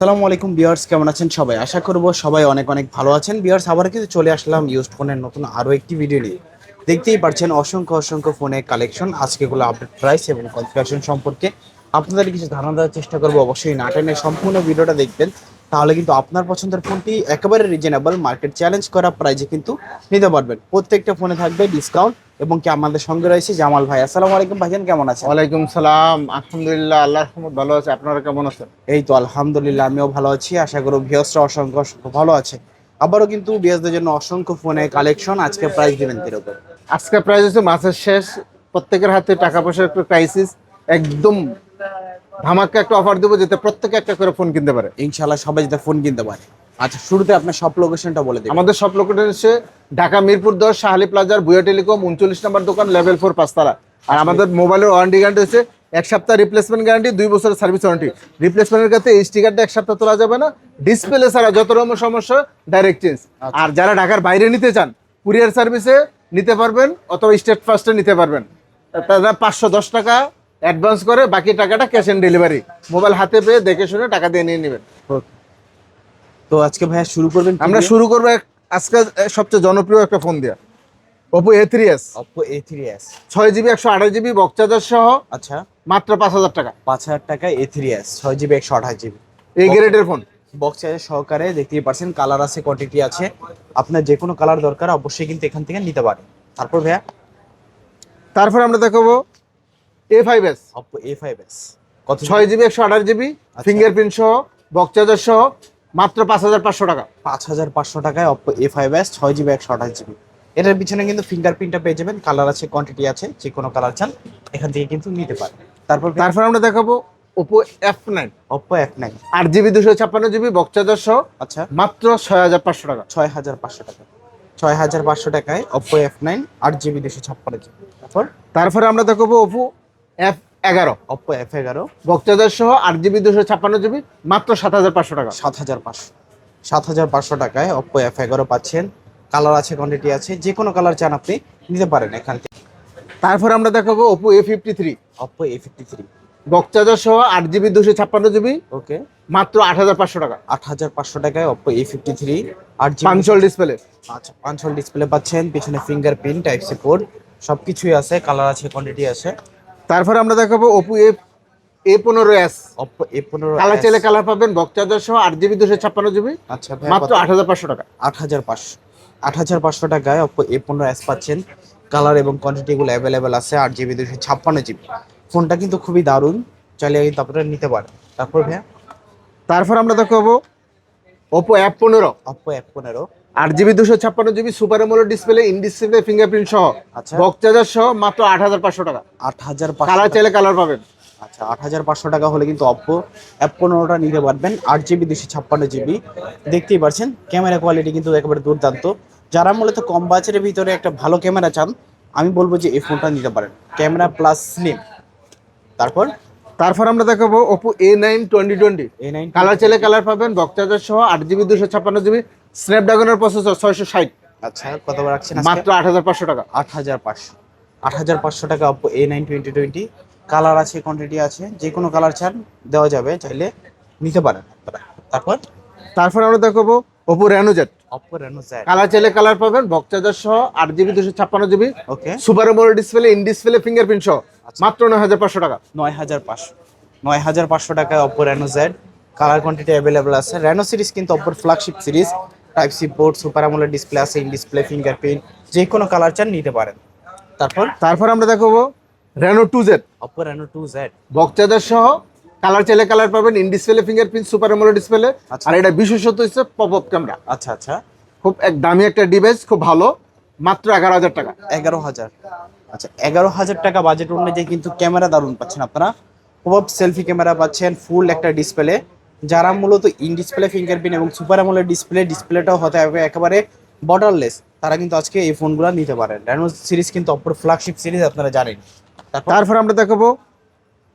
আসসালামু আলাইকুম বিয়ার্স কেমন আছেন সবাই? আশা করব সবাই অনেক অনেক ভালো আছেন। বিয়ার্স আবার কিন্তু চলে আসলাম ইউজড ফোনের নতুন আরও একটি ভিডিও নিয়ে। দেখতেই পারছেন অসংখ্য অসংখ্য ফোনের কালেকশন আজকেগুলো আপডেট প্রাইস এবং কনফিগারেশন সম্পর্কে। আপনাদের কিছু ধারণা দেওয়ার চেষ্টা করব, অবশ্যই না টেনে সম্পূর্ণ ভিডিওটা দেখবেন। তাহলে কিন্তু আপনার পছন্দের ফোনটি একেবারে রিজনেবল মার্কেট চ্যালেঞ্জ করা প্রাইজে কিন্তু নিতে পারবেন। প্রত্যেকটা ফোনে থাকবে ডিসকাউন্ট এবং কি আমাদের সঙ্গে রয়েছে জামাল ভাই। আসসালামু আলাইকুম ভাইজান কেমন আছেন? ওয়ালাইকুম সালাম। আলহামদুলিল্লাহ আল্লাহ রহমত ভালো আছে। আপনারা কেমন আছেন? এই তো আলহামদুলিল্লাহ আমিও ভালো আছি। আশা করব ভিউসরা অসংখ্য অসংখ্য ভালো আছে। আবারও কিন্তু বিএসদের জন্য অসংখ্য ফোনে কালেকশন আজকে প্রাইস দিবেন কীরকম? আজকে প্রাইস হচ্ছে মাসের শেষ। প্রত্যেকের হাতে টাকা পয়সার একটু ক্রাইসিস একদম ধামাকা একটা অফার দেবো যাতে প্রত্যেকে একটা করে ফোন কিনতে পারে। ইনশাল্লাহ সবাই যাতে ফোন কিনতে পারে। আচ্ছা শুরুতে আপনার সব লোকেশনটা বলে দিন আমাদের সব লোকেশন হচ্ছে ঢাকা মিরপুর দশ শাহালি প্লাজার বুয়া টেলিকম উনচল্লিশ নম্বর দোকান লেভেল ফোর পাঁচতলা। আর আমাদের মোবাইলের ওয়ারেন্টি গ্যারান্টি হচ্ছে এক সপ্তাহ রিপ্লেসমেন্ট গ্যারান্টি দুই বছরের সার্ভিস ওয়ারেন্টি রিপ্লেসমেন্টের ক্ষেত্রে এই স্টিকারটা এক সপ্তাহ তোলা যাবে না। ডিসপ্লে ছাড়া যত রকম সমস্যা ডাইরেক্ট চেঞ্জ আর যারা ঢাকার বাইরে নিতে চান কুরিয়ার সার্ভিসে নিতে পারবেন অথবা স্টেট ফার্স্টে নিতে পারবেন। তারা পাঁচশো দশ টাকা অ্যাডভান্স করে বাকি টাকাটা ক্যাশ অন ডেলিভারি। মোবাইল হাতে পেয়ে দেখে শুনে টাকা দিয়ে নিয়ে নেবেন। তো আজকে ভাইয়া শুরু করবেন আমরা শুরু করব আজকে সবচেয়ে জনপ্রিয় একটা ফোন দেওয়া Oppo A three S Oppo A three S ছয় জিবি একশো আঠাশ জিবি বকচার্জার সহ আচ্ছা। মাত্র পাঁচ হাজার টাকা। পাঁচ হাজার টাকায় এ থ্রি এস ছয় জিবি একশো আঠাশ জিবি এই গ্রেডের ফোন বক্স চার্জার সহকারে দেখতেই পারছেন কালার আছে কোয়ান্টিটি আছে। আপনার যে কোনো কালার দরকার অবশ্যই কিন্তু এখান থেকে নিতে পারেন। তারপর ভাইয়া? তারপর আমরা দেখাবো A five S Oppo A five S কত ছয় জিবি একশো আঠাশ জিবি আচ্ছা। ফিঙ্গারপ্রিন্ট সহ বকচার্জার সহ মাত্র পাঁচ হাজার পাঁচশো টাকা। পাঁচ হাজার পাঁচশো টাকায় অপো এ ফাইভ এস ছয় জিবি একশো আঠাশ জিবি এটার পিছনে কিন্তু ফিঙ্গারপ্রিন্টটা পেয়ে যাবেন কালার আছে কোয়ান্টিটি আছে যে কোনো কালার চান এখান থেকে কিন্তু নিতে পারেন। তারপর তারপর আমরা দেখাবো Oppo F nine Oppo F nine আট জিবি দুশো ছাপ্পান্ন জিবি বকচার্জার সহ আচ্ছা। মাত্র ছয় হাজার পাঁচশো টাকা। ছয় হাজার পাঁচশো টাকা। ছয় হাজার পাঁচশো টাকায় অপো এফ নাইন আট জিবি দুশো ছাপ্পান্ন জিবি তারপর? তারপরে আমরা দেখাবো ওপো এফ এগারো। অপো এফ এগারো। বকচার্জার সহ আট জিবি দুশো ছাপ্পান্ন জিবি মাত্র সাত হাজার পাঁচশো টাকা। সাত হাজার পাঁচশো। সাত হাজার পাঁচশো টাকায় অপো এফ এগারো পাচ্ছেন। কালার আছে কোয়ান্টিটি আছে যে কোনো কালার চান আপনি নিতে পারেন এখান থেকে। তারপর আমরা দেখাবো Oppo A fifty three Oppo A fifty three box charger সহ আট জিবি দুশো ছাপ্পান্ন জিবি ওকে মাত্র আট হাজার পাঁচশো টাকা। আট হাজার পাঁচশো টাকায় অপো এ ফিফটি থ্রি আট পাঞ্চল ডিসপ্লে আচ্ছা পাঁচশো ডিসপ্লে পাচ্ছেন পিছনে ফিঙ্গারপ্রিন্ট টাইপ সি কোড সব কিছুই আছে কালার আছে কোয়ান্টিটি আছে। তারপর আমরা দেখাবো ওপো এ এ পনেরো এস এ পনেরো কালার চাইলে কালার পাবেন বকচার্জার সহ আট জিবি দুশো ছাপ্পান্ন জিবি আচ্ছা মাত্র আট হাজার পাঁচশো টাকা। আট হাজার পাঁচশো। আট হাজার পাঁচশো টাকায় অপো এ পনেরো এস পাচ্ছেন। কালার এবং কোয়ান্টিটিগুলো অ্যাভেলেবেল আছে আট জিবি দুশো ছাপ্পান্ন জিবি ফোনটা কিন্তু খুবই দারুণ। চাইলে কিন্তু আপনারা নিতে পারেন। তারপর ভাইয়া? তারপর আমরা দেখাবো ওপো অ্যাপ পনেরো। অপো এফ পনেরো। আট জিবি দুশো ছাপ্পান্ন GB super AMOLED display in display fingerprint সহ। আচ্ছা। বকচার্জার সহ মাত্র আট হাজার পাঁচশো টাকা। আট হাজার কালার চাইলে কালার পাবেন। আচ্ছা আট হাজার পাঁচশো টাকা হলে কিন্তু অপো অ্যাপ পনেরোটা নিতে পারবেন আট জিবি দুশো ছাপ্পান্ন জিবি। দেখতেই পারছেন ক্যামেরা কোয়ালিটি কিন্তু একেবারে দুর্দান্ত। যারা মূলত কম বাজেটের ভিতরে একটা ভালো ক্যামেরা চান আমি বলব যে এই ফোনটা নিতে পারেন। ক্যামেরা প্লাস স্লিম তারপর? তারপর আমরা দেখাবো Oppo A nine twenty twenty A nine colour চাইলে কালার পাবেন বকচার্জার সহ আট জিবি দুশো ছাপ্পান্ন জিবি। স্ন্যাপড্রাগনের প্রসেসর ছয়শো ষাট। আচ্ছা কত রাখছেন মাত্র আট হাজার পাঁচশো টাকা। আট হাজার পাঁচশো। আট হাজার পাঁচশো টাকা Oppo A nine twenty twenty colour আছে কোয়ান্টিটি আছে যে কোনো কালার চান দেওয়া যাবে চাইলে নিতে পারেন তারপর? তারপর আমরা দেখাবো Oppo Reno Z Oppo Reno Z colour চাইলে কালার পাবেন বকচার্জার সহ আট জিবি দুশো ছাপ্পান্ন GB okay super AMOLED display in display fingerprint সহ। মাত্র নয় হাজার পাঁচশো টাকা। নয় হাজার পাঁচশো। নয় হাজার পাঁচশো টাকায় Oppo Reno Z colour quantity available আছে। রেনো সিরিজ কিন্তু অপোর flagship series type C port super AMOLED display আছে ইন ডিসপ্লে ফিঙ্গারপ্রিন্ট যে কোনো কালার চান নিতে পারেন। তারপর? তারপর আমরা দেখাবো Reno two Z Oppo Reno two Z box charger সহ কালার চাইলে কালার পাবেন in display fingerprint super AMOLED display. আর এটা বিশেষত হচ্ছে পপ আপ ক্যামেরা আচ্ছা আচ্ছা। খুব এক দামি একটা ডিভাইস খুব ভালো। মাত্র এগারো হাজার টাকা। এগারো হাজার। আচ্ছা এগারো হাজার টাকা বাজেট অনুযায়ী কিন্তু ক্যামেরা দারুণ পাচ্ছেন আপনারা। খুব সেলফি ক্যামেরা পাচ্ছেন ফুল একটা ডিসপ্লে যারা মূলত ইন ডিসপ্লে ফিঙ্গারপ্রিন্ট এবং সুপার আমলের ডিসপ্লে ডিসপ্লেটাও হতে হবে একেবারে বর্ডারলেস তারা কিন্তু আজকে এই ফোনগুলো নিতে পারেন। রেনো সিরিজ কিন্তু অপর ফ্ল্যাগশিপ সিরিজ আপনারা জানেন। তারপর আমরা দেখাবো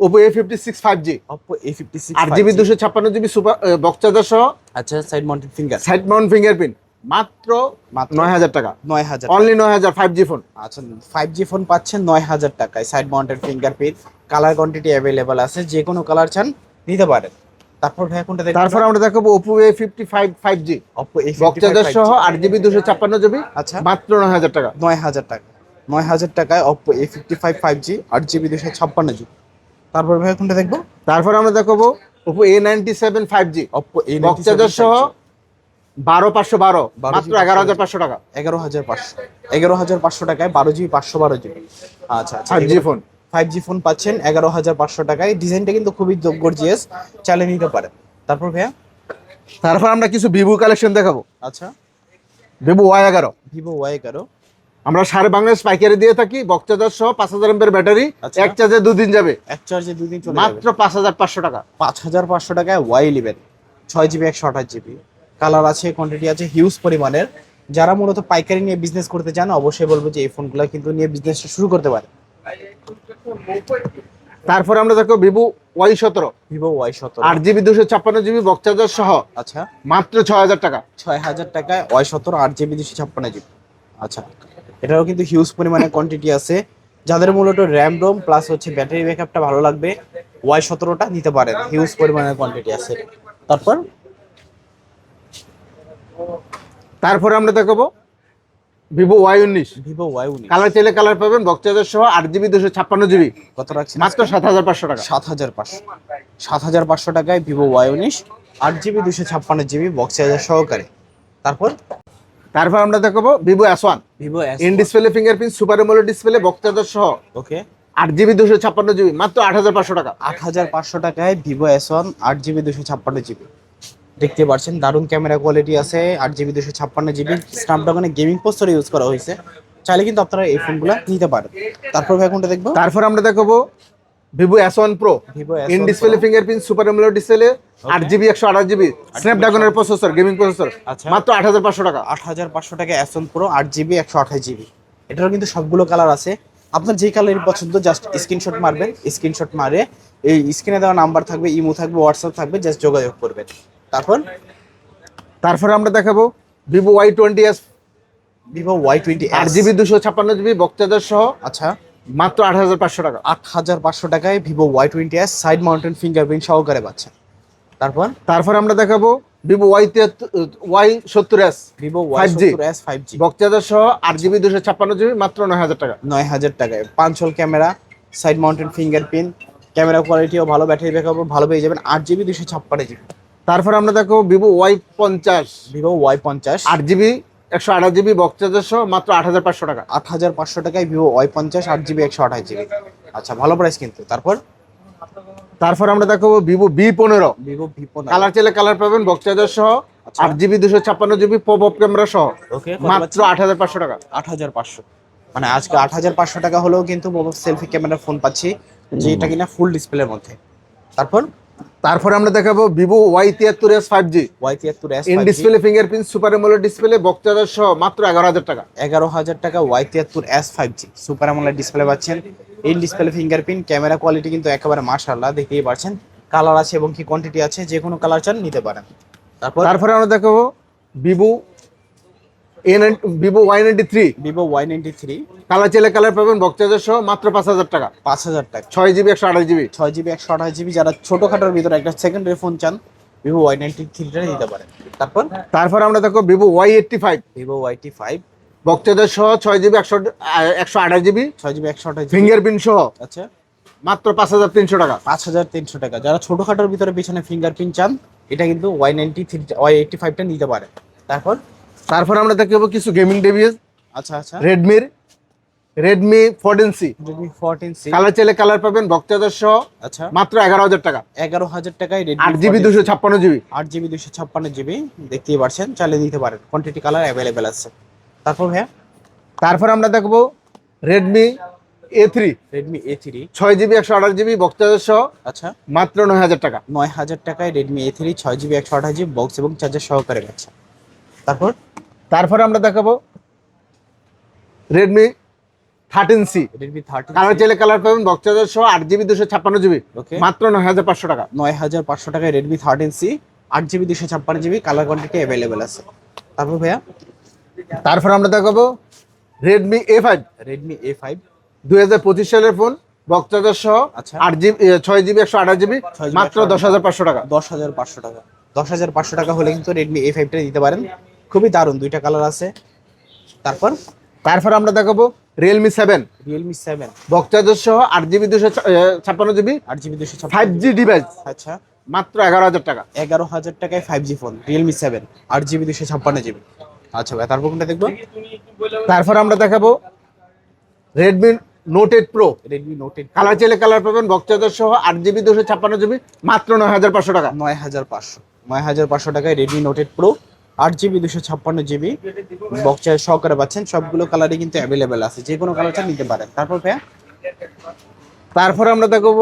Oppo A fifty six five G Oppo A fifty six আট জিবি দুশো ছাপ্পান্ন জিবি সুপার বকচার্জার সহ। আচ্ছা side mounted finger side mount fingerprint মাত্র মাত্র নয় হাজার টাকা। নয় হাজার অনলি নয় হাজার ফাইভ জি ফোন আচ্ছা ফাইভ জি ফোন পাচ্ছেন নয় হাজার টাকায়। Side mounted fingerprint colour quantity available আছে যে কোনো কালার চান নিতে পারেন। তারপর ভাইয়া কোনটা দেখবেন? তারপর আমরা দেখাবো five five G Oppo A বক্সাদার সহ আট জিবি দুশো ছাপ্পান্ন জিবি আচ্ছা। মাত্র নয় হাজার টাকা। নয় হাজার টাকা। নয় হাজার টাকায় আট জিবি দুশো ছাপ্পান্ন জিবি তারপর ভাইয়া কোনটা দেখব? তারপর আমরা দেখাবো Oppo A ninety seven five G Oppo A বক্সাদার সহ বারো পাঁচশো বারো 12 মাত্র এগারো হাজার পাঁচশো টাকা। এগারো হাজার পাঁচশো। এগারো হাজার পাঁচশো টাকায় বারো জিবি পাঁচশো বারো জিবি আচ্ছা আচ্ছা। Five G phone five G phone পাচ্ছেন এগারো হাজার পাঁচশো টাকায়। ডিজাইনটা কিন্তু খুবই গর্জিয়াস চালিয়ে নিতে পারেন তারপর ভাইয়া? তারপর আমরা কিছু ভিভো কালেকশন দেখাবো। আচ্ছা। ভিভো ওয়াই এগারো। ভিভো ওয়াই এগারো। আমরা সারা বাংলাদেশ পাইকারি দিয়ে থাকি বক্সাদার সহ পাঁচ হাজার এমপের ব্যাটারি আচ্ছা। এক চার্জে দুদিন যাবে। এক চার্জে দুই দিন চলে মাত্র পাঁচ হাজার পাঁচশো টাকা। পাঁচ হাজার পাঁচশো টাকায় ওয়াই ইলেভেন ছয় জিবি একশো আঠাশ জিবি কালার আছে কোয়ান্টিটি আছে হিউজ পরিমাণের। যারা মূলত পাইকারি নিয়ে বিজনেস করতে চান অবশ্যই বলব যে এই ফোনগুলো কিন্তু নিয়ে বিজনেসটা শুরু করতে পারে তারপর আমরা দেখো ভিভো ওয়াই সতেরো। ভিভো ওয়াই সতেরো। আট জিবি দুশো ছাপ্পান্ন জিবি বক্সাদার সহ আচ্ছা। মাত্র ছ হাজার টাকা। ছয় হাজার টাকায় ওয়াই সতেরো আট জিবি দুশো ছাপ্পান্ন জিবি আচ্ছা। এটারও কিন্তু হিউজ পরিমাণে কোয়ান্টিটি আছে। যাদের মূলত র্যাম রোম প্লাস হচ্ছে ব্যাটারি ব্যাকআপটা ভালো লাগবে ওয়াই সতেরোটা নিতে পারেন। হিউজ পরিমাণের কোয়ান্টিটি আছে। তারপর? তারপরে আমরা দেখাবো ভিভো ওয়াই উনিশ। ভিভো ওয়াই উনিশ। কালার চাইলে কালার পাবেন বক্সাদার সহ আট জিবি দুশো ছাপ্পান্ন জিবি। কত রাখছেন? মাত্র সাত হাজার পাঁচশো টাকা। সাত হাজার পাঁচশো। সাত হাজার পাঁচশো টাকায় ভিভো ওয়াই উনিশ আট জিবি দুশো ছাপ্পান্ন জিবি বক্স হাজার সহকারে। তারপর? তারপর আমরা দেখাবো Vivo S one. Vivo in display fingerprint super AMOLED display বক্সাদার সহ। ওকে আট জিবি দুশো ছাপ্পান্ন জিবি মাত্র আট হাজার পাঁচশো টাকা। আট হাজার পাঁচশো টাকায় ভিভো এস ওয়ান আট জিবি দুশো ছাপ্পান্ন জিবি। দেখতে পাচ্ছেন দারুণ ক্যামেরা কোয়ালিটি আছে আট জিবি দুশো ছাপ্পান্ন জিবি স্ন্যাপড্রাগনে গেমিং পোস্টার ইউজ করা হয়েছে। চাইলে কিন্তু আপনারা এই ফোনগুলো নিতে পারেন। তারপর ভাই কোনটা দেখব? তারপর আমরা দেখাবো Vivo S one pro in display fingerprint super AMOLED display আট জিবি একশো আঠাশ জিবি স্ন্যাপড্রাগনের প্রসেসর গেমিং প্রসেসর আচ্ছা। মাত্র আট হাজার পাঁচশো টাকা। আট হাজার পাঁচশো টাকা এস ওয়ান প্রো আট জিবি একশো আঠাশ জিবি এটারও কিন্তু সবগুলো কালার আছে। আপনার যেই কালারই পছন্দ জাস্ট স্ক্রিনশট মারবেন স্ক্রিনশট মারে। এই স্ক্রিনে দেওয়া নাম্বার থাকবে ইমো থাকবে হোয়াটসঅ্যাপ থাকবে জাস্ট যোগাযোগ করবেন। তারপর? তারপরে আমরা দেখাবো Vivo Y twenty S Vivo Y twenty আট জিবি দুশো ছাপ্পান্ন জিবি বক্তাদের সহ আচ্ছা। মাত্র আট হাজার পাঁচশো টাকা। আট হাজার পাঁচশো টাকায় Vivo Y twenty S side mounted fingerprint সহকারে পাচ্ছেন তারপর? তারপর আমরা দেখাবো ভিভো ওয়াই ওয়াই সত্তর এস ভিভো ওয়াই 5G সত্তর এস ফাইভ জি বক্তাদের সহ আট জিবি দুশো ছাপ্পান্ন জিবি মাত্র নয় হাজার টাকা। নয় হাজার টাকায়। পাঁচল camera side mounted fingerprint camera কোয়ালিটিও ভালো ব্যাটারি ব্যাকআপও ভালো পেয়ে যাবেন আট জিবি দুশো ছাপ্পান্ন জিবি। তারপর আমরা দেখো ভিভো ওয়াই পঞ্চাশ। ভিভো ওয়াই পঞ্চাশ। আট জিবি একশো আঠাশ জিবি বক্সাদার সহ মাত্র আট হাজার পাঁচশো টাকা। আট হাজার পাঁচশো টাকায় ভিভো ওয়াই পঞ্চাশ আট জিবি একশো আঠাশ জিবি। আচ্ছা ভালো প্রাইস কিন্তু। তারপর? তারপর আমরা দেখো ভিভো বি পনেরো। ভিভো ভি কালার চাইলে কালার পাবেন বক্সাদার সহ। আচ্ছা। আট জিবি দুশো ছাপ্পান্ন জিবি পপ আপ ক্যামেরা সহ মাত্র আট হাজার পাঁচশো টাকা। আট হাজার পাঁচশো। মানে আজকে আট হাজার পাঁচশো টাকা হলেও কিন্তু সেলফি ক্যামেরা ফোন পাচ্ছি যেটা কিনা ফুল ডিসপ্লের মধ্যে। তারপর? তারপর আমরা দেখাবো ভিভো ওয়াই তিয়াত্তর এস ফাইভ জি ওয়াই তিয়াত্তর S in display fingerprint super AMOLED display বক্তাদার সহ মাত্র এগারো হাজার টাকা। এগারো হাজার টাকা ওয়াই তিয়াত্তর এস ফাইভ জি সুপার আমলের ডিসপ্লে পাচ্ছেন। In display fingerprint camera quality কিন্তু একেবারে মার্শাল্লাহ দেখতেই পাচ্ছেন। কালার আছে এবং কি কোয়ান্টিটি আছে যে কোনো কালার চান নিতে পারেন। তারপর তারপরে আমরা দেখাবো Vivo Vivo Y ninety three Vivo Y ninety three colour চাইলে কালার পাবেন সহ মাত্র পাঁচ হাজার টাকা। পাঁচ হাজার টাকা। ছয় জিবি একশো আঠাশ জিবি ছয় জিবি একশো আঠাশ জিবি যারা ছোটোখাটোর ভিতরে একটা সেকেন্ডারি ফোন চান ভিভো ওয়াই নাইনটি থ্রিটা নিতে পারেন। তারপর? তারপর আমরা দেখো Vivo Y eighty five Vivo five সহ ছয় জিবি একশো একশো আঠাশ জিবি ছয় জিবি একশো আঠাশ জিবি ফিঙ্গারপ্রিন্ট সহ। আচ্ছা। মাত্র পাঁচ হাজার তিনশো টাকা। পাঁচ হাজার তিনশো টাকা। যারা ছোটোখাটোর ভিতরে পিছনে ফিঙ্গারপ্রিন্ট চান এটা কিন্তু Y ninety three Y eighty ফাইভটা নিতে পারে তারপর? তারপর আমরা দেখব কিছু গেমিং ডিভাইস আচ্ছা আচ্ছা। রেডমির Redmi fourteen C fourteen C colour চাইলে কালার পাবেন বক্সাদার সহ আচ্ছা। মাত্র এগারো হাজার টাকা। এগারো হাজার টাকায় রেডমি আট জিবি দুশো ছাপ্পান্ন জিবি আট জিবি দুশো ছাপ্পান্ন জিবি দেখতেই পারছেন চালিয়ে নিতে পারেন। কোয়ান্টিটি কালার অ্যাভেলেবেল আছে। তারপর ভাইয়া? তারপর আমরা দেখব Redmi A three Redmi A three ছয় জিবি একশো আঠাশ জিবি বক্সাদার সহ আচ্ছা। মাত্র নয় হাজার টাকা। নয় হাজার টাকায় রেডমি এ থ্রি ছয় জিবি একশো আঠাশ জিবি বক্স এবং চার্জার সহকারে পাচ্ছে তারপর? তারপর আমরা দেখাবো Redmi thirteen C Redmi thirty colour চাইলে কালার পাবেন বক্সাদার সহ আট জিবি দুশো ছাপ্পান্ন জিবি. মাত্র নয় হাজার পাঁচশো টাকা। নয় হাজার পাঁচশো টাকায় রেডমি থার্টিন সি আট জিবি দুশো ছাপ্পান্ন জিবি কালার কোয়ান্টিটি অ্যাভেলেবেল আছে। তারপর ভাইয়া? তারপর আমরা দেখাবো Redmi A five Redmi A five দুই হাজার পঁচিশ সালের ফোন বক্তাদের সহ আচ্ছা। আট জিবি ছয় জিবি একশো আঠাশ জিবি মাত্র দশ হাজার পাঁচশো টাকা। দশ হাজার পাঁচশো টাকা। দশ হাজার পাঁচশো টাকা হলে কিন্তু রেডমি এ ফাইভটা দিতে পারেন। খুবই দারুণ দুইটা কালার আছে। তারপর? তারপর আমরা দেখাবো রিয়েলমি সেভেন রিয়েলমি সেভেন বক্তাদের সহ আট জিবি দুশো ছাপ্পান্ন জিবি আট জিবি দুশো ফাইভ জি ডিভাইস আচ্ছা। মাত্র এগারো হাজার টাকা। এগারো হাজার টাকায় five G phone Realme seven আট জিবি দুশো ছাপ্পান্ন জিবি আচ্ছা ভাই তারপর কোনটা দেখব? তারপর আমরা দেখাবো Redmi Note eight Pro Redmi Note eight colour চাইলে কালার পাবেন বক্তাদের সহ আট জিবি দুশো ছাপ্পান্ন জিবি মাত্র নয় হাজার পাঁচশো টাকা। নয় হাজার পাঁচশো। নয় হাজার পাঁচশো টাকায় রেডমি নোট এইট প্রো আট জিবি দুশো ছাপ্পান্ন জিবি বক্সের সহকারে পাচ্ছেন। সবগুলো কালারই কিন্তু অ্যাভেলেবেল আছে। যে কোনো কালারটা নিতে পারেন। তারপর ভাইয়া? তারপর আমরা দেখব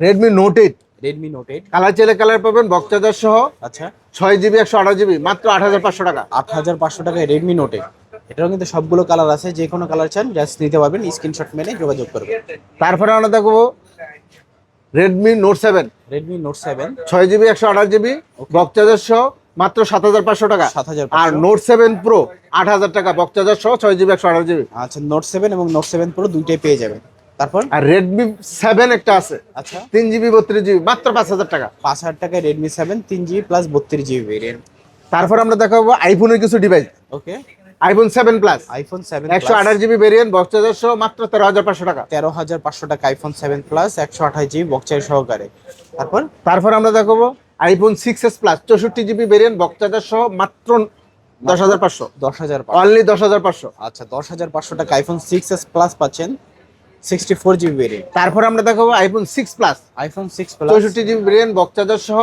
Redmi Note eight Redmi Note eight colour চাইলে কালার পাবেন বক্তাদের সহ। আচ্ছা। ছয় জিবি একশো আঠাশ জিবি মাত্র আট হাজার পাঁচশো টাকা। আট হাজার পাঁচশো টাকায় রেডমি নোট এইট এটারও কিন্তু সবগুলো কালার আছে। যে কোনো কালার চান জাস্ট নিতে পারবেন। স্ক্রিনশট মেনে যোগাযোগ করবেন। তারপরে আমরা দেখব Redmi Note seven Redmi Note seven ছয় জিবি একশো আঠাশ জিবি বক্তাদের সহ। মাত্র সাত হাজার পাঁচশো টাকা। সাত হাজার আর নোট সেভেন প্রো আট হাজার টাকা বক্তাদের সহ ছয় জিবি একশো আঠাশ জিবি। আচ্ছা নোট সেভেন এবং নোট সেভেন প্রো দুইটাই পেয়ে যাবেন। তারপর? আর রেডমি সেভেন একটা আছে। আচ্ছা। তিন জিবি বত্রিশ জিবি মাত্র পাঁচ হাজার টাকা। পাঁচ হাজার টাকায় রেডমি সেভেন তিন জিবি প্লাস বত্রিশ জিবি ভেরিয়েন্ট তারপর আমরা দেখাবো আইফোনের কিছু device okay iPhone seven plus iPhone seven একশো আঠাশ জিবি ভেরিয়েন্ট বক্তাদের সহ মাত্র তেরো হাজার পাঁচশো টাকা। তেরো হাজার পাঁচশো টাকা আইফোন সেভেন প্লাস একশো আঠাশ জিবি বক্সের সহকারে। তারপর? তারপর আমরা দেখাবো আইফোন সিক্স এস প্লাস চৌষট্টি জিবি ভেরিয়েন্ট বক্তাদের সহ মাত্র দশ হাজার পাঁচশো। দশ হাজার অনলি দশ হাজার পাঁচশো। আচ্ছা দশ হাজার পাঁচশো টাকা আইফোন সিক্স এস প্লাস পাচ্ছেন সিক্সটি ফোর জিবি ভেরিয়েন্ট তারপর আমরা দেখাবো iPhone six plus iPhone six plus চৌষট্টি জিবি ভেরিয়েন্ট বক্তাদের সহ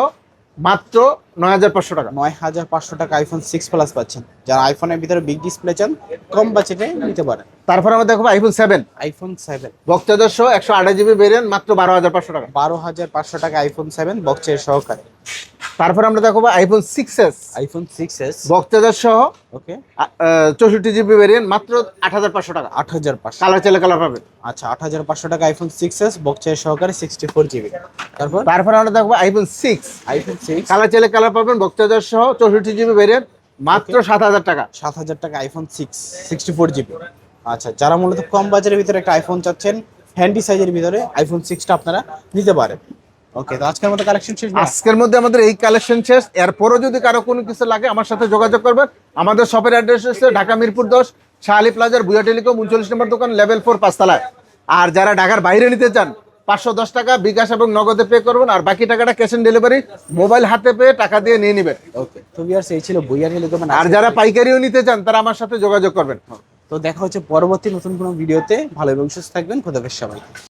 মাত্র নয় হাজার পাঁচশো টাকা। নয় হাজার পাঁচশো টাকা আইফোন সিক্স প্লাস পাচ্ছেন। যারা আইফোনের ভিতরে বিগ ডিসপ্লে চান কম বাজেটে নিতে পারেন। তারপর আমরা দেখাবো আইফোন সেভেন আইফোন সেভেন বক্তাদের সহ একশো আঠাশ জিবি ভেরিয়েন্ট মাত্র বারো হাজার পাঁচশো টাকা। বারো হাজার পাঁচশো টাকা আইফোন সেভেন বক্সের সহকারে। তারপর আমরা দেখাবো iPhone six S iPhone six S বক্তাদের সহ ওকে। চৌষট্টি জিবি ভেরিয়েন্ট মাত্র আট হাজার পাঁচশো টাকা। আট হাজার পাঁচশো। কালার চাইলে কালার পাবেন। আচ্ছা আট হাজার পাঁচশো টাকা আইফোন সিক্স এস বক্সের সহকারে সিক্সটি ফোর জিবি তারপর? তারপর আমরা দেখব iPhone six iPhone six colour চাইলে কালার পাবেন বক্তাদের সহ চৌষট্টি জিবি ভেরিয়েন্ট মাত্র সাত হাজার টাকা। সাত হাজার টাকা iPhone six sixty four GB. আচ্ছা যারা মূলত কম বাজারের ভিতরে একটা আইফোন চাচ্ছেন হ্যান্ডি সাইজের ভিতরে আইফোন সিক্সটা আপনারা নিতে পারেন। ওকে তো আজকের মতো কালেকশন শেষ আজকের মধ্যে আমাদের এই কালেকশন শেষ। এরপরও যদি কারও কোনো কিছু লাগে আমার সাথে যোগাযোগ করবেন। আমাদের শপের অ্যাড্রেস হচ্ছে ঢাকা মিরপুর দশ শাহ শাহালি প্লাজার বুয়া টেলিকম উনচল্লিশ নম্বর দোকান লেভেল ফোর পাঁচতলায়। আর যারা ঢাকার বাইরে নিতে চান পাঁচশো দশ টাকা বিকাশ এবং নগদে পে করবেন আর বাকি টাকাটা ক্যাশ অন ডেলিভারি মোবাইল হাতে পেয়ে টাকা দিয়ে নিয়ে নেবেন। ওকে তো ভিউয়ার্স এই ছিল বইয়া টেলিকমের আর যারা পাইকারিও নিতে চান তারা আমার সাথে যোগাযোগ করবেন। তো দেখা হচ্ছে পরবর্তী নতুন কোনো ভিডিওতে। ভালো এবং সুস্থ থাকবেন। খোদাফেজ সবাই